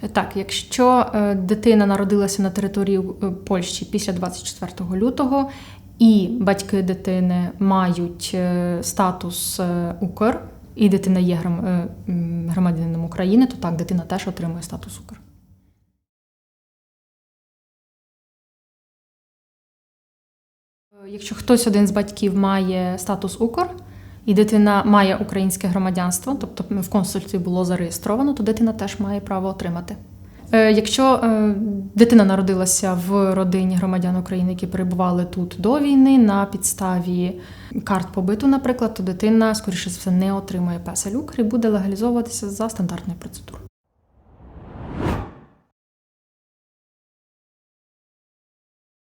Так, якщо е, дитина народилася на території е, Польщі після 24 лютого, і батьки дитини мають е, статус Укр, і дитина є громадянином України, то так, дитина теж отримує статус Укр. Якщо хтось один з батьків має статус Укр, і дитина має українське громадянство, тобто в консульстві було зареєстровано, то дитина теж має право отримати. Е, Якщо е, дитина народилася в родині громадян України, які перебували тут до війни на підставі карт побиту, наприклад, то дитина, скоріше за все, не отримує песель і буде легалізовуватися за стандартною процедурою.